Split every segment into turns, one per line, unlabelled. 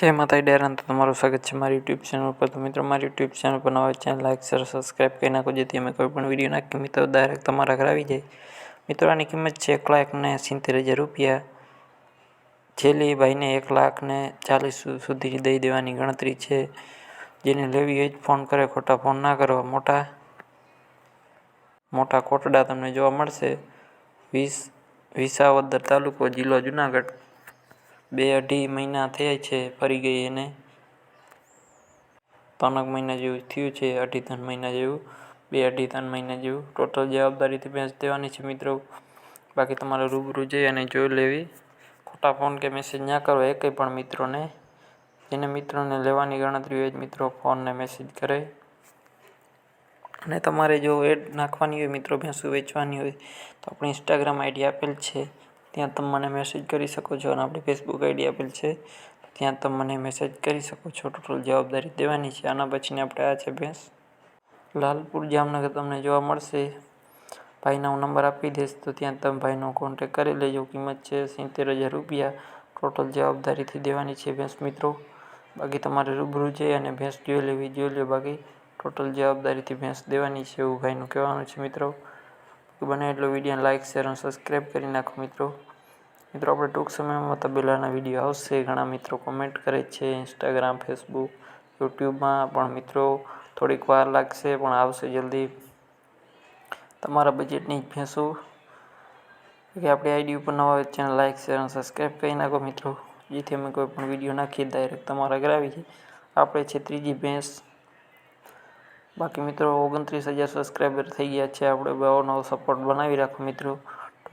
જય માતા ડેરાન તો તમારું સ્વાગત છે મારી યુટ્યુબ ચેનલ પર. તો મિત્રો, મારી યુટ્યુબ ચેનલ પર નવા ચેનલ લાઈક શેર સબસ્ક્રાઈબ કરી નાખો, જેથી અમે કોઈ પણ વીડિયો નાખીએ. મિત્રો ડાયરેક્ટ તમારા ઘર આવી જાય. મિત્રો, આની કિંમત છે એક લાખ ને સિત્તેર હજાર રૂપિયા. છેલ્લી ભાઈને એક લાખ ને ચાલીસ સુધી દઈ દેવાની ગણતરી છે. જેને લેવી હોય જ ફોન કરે, ખોટા ફોન ના કરવા મોટા મોટા કોટડા તમને જોવા મળશે. વીસ, વિસાવદર તાલુકો જિલ્લો જુનાગઢ. બે અઢી મહિના થયા છે, ફરી ગઈ એને. ત્રણેક મહિના જેવું થયું છે, અઢી ત્રણ મહિના જેવું. બે અઢી ત્રણ મહિના જેવું. ટોટલ જવાબદારીથી ભેંસ દેવાની છે મિત્રો. બાકી તમારે રૂબરૂ જઈ અને જોઈ લેવી. ખોટા ફોન કે મેસેજ ના કરો કંઈ પણ મિત્રોને. જેને મિત્રોને લેવાની ગણતરી હોય જ મિત્રો ફોનને મેસેજ કરે. અને તમારે જો એડ નાખવાની હોય, મિત્રો ભેંસું વેચવાની હોય, તો આપણી ઇન્સ્ટાગ્રામ આઈડી આપેલ છે. ત્યાં તમે મને મેસેજ કરી શકો છો અને આપણી ફેસબુક આઈડી આપેલ છે. ત્યાં તમે મને મેસેજ કરી શકો છો. ટોટલ જવાબદારી દેવાની છે. આના પછીની આપણે આ છે ભેંસ. લાલપુર જામનગર તમને જોવા મળશે. ભાઈનો હું નંબર આપી દઈશ. તો ત્યાં તમે ભાઈનો કોન્ટેક કરી લેજો. કિંમત છે સિત્તેર હજાર રૂપિયા. ટોટલ જવાબદારીથી દેવાની છે ભેંસ મિત્રો. બાકી તમારે રૂબરૂ જઈ અને ભેંસ જોઈ લેવી, જોઈ લે બાકી. ટોટલ જવાબદારીથી ભેંસ દેવાની છે એવું ભાઈનું કહેવાનું છે મિત્રો. બને એટલો વીડિયો લાઇક શેર અને સબસ્ક્રાઈબ કરી નાખો મિત્રો. મિત્રો, આપણે ટૂંક સમયમાં તબેલાના વીડિયો આવશે. ઘણા મિત્રો કોમેન્ટ કરે છે ઇન્સ્ટાગ્રામ ફેસબુક યુટ્યુબમાં પણ મિત્રો, થોડીક વાર લાગશે, પણ આવશે જલ્દી. તમારા બજેટની જ ભેંસો કે આપણી આઈડી ઉપર નવા હોય ચેનલ લાઇક શેર અને સબસ્ક્રાઈબ કરી નાખો મિત્રો. જેથી અમે કોઈ પણ વીડિયો નાખીએ ડાયરેક્ટ તમારા ઘરે આવી જાય. આપણે છે ત્રીજી ભેંસ. બાકી મિત્રો, ઓગણત્રીસ હજાર સબસ્ક્રાઈબર થઈ ગયા છે. આપણે બહુ નવો સપોર્ટ બનાવી રાખો મિત્રો.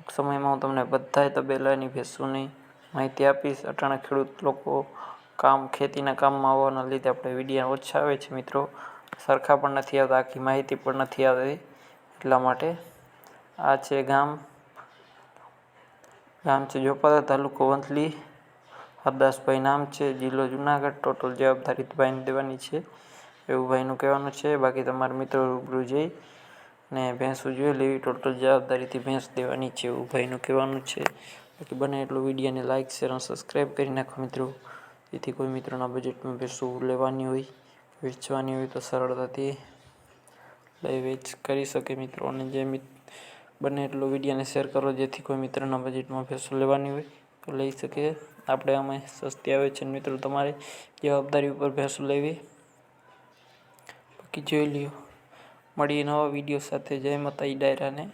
ટૂંક સમયમાં હું તમને બધાય તબેલાની ભેંસોની માહિતી આપીશ. અટાણા ખેડૂત લોકો કામ, ખેતીના કામમાં આવવાના લીધે આપણે વિડીયા ઓછા આવે છે મિત્રો. સરખા પણ નથી આવતા, આખી માહિતી પણ નથી આવતી. એટલા માટે આ છે ગામ. ગામ છે જોપાદા, તાલુકો વંથલી. હરદાસભાઈ નામ છે, જિલ્લો જુનાગઢ. ટોટલ જવાબદારી ભાઈને દેવાની છે. એવું ભાઈનું કહેવાનું છે. બાકી તમારા મિત્રો રૂબરૂ જઈ ને ભેંસ ઉજવે લેવી, ટોટલ જવાબદારીથી ભેંસ દેવાની છે એવું ભાઈનું કહેવાનું છે. બાકી બને એટલું વિડીયોને લાઇક શેર અને સબસ્ક્રાઈબ કરી નાખો મિત્રો. જેથી કોઈ મિત્રોના બજેટમાં ભેંસું લેવાની હોય, વેચવાની હોય તો સરળતાથી લઈ વેચ કરી શકે મિત્રો. અને જે બને એટલું વિડીયોને શેર કરો, જેથી કોઈ મિત્રના બજેટમાં ભેંસો લેવાની હોય તો લઈ શકે. આપણે અમે સસ્તી આવે છે મિત્રો, તમારે જવાબદારી ઉપર ભેંસો લેવી. બાકી જોઈ લ્યો. મળીએ નવા વીડિયો સાથે જય માતાજી ડાયરાને.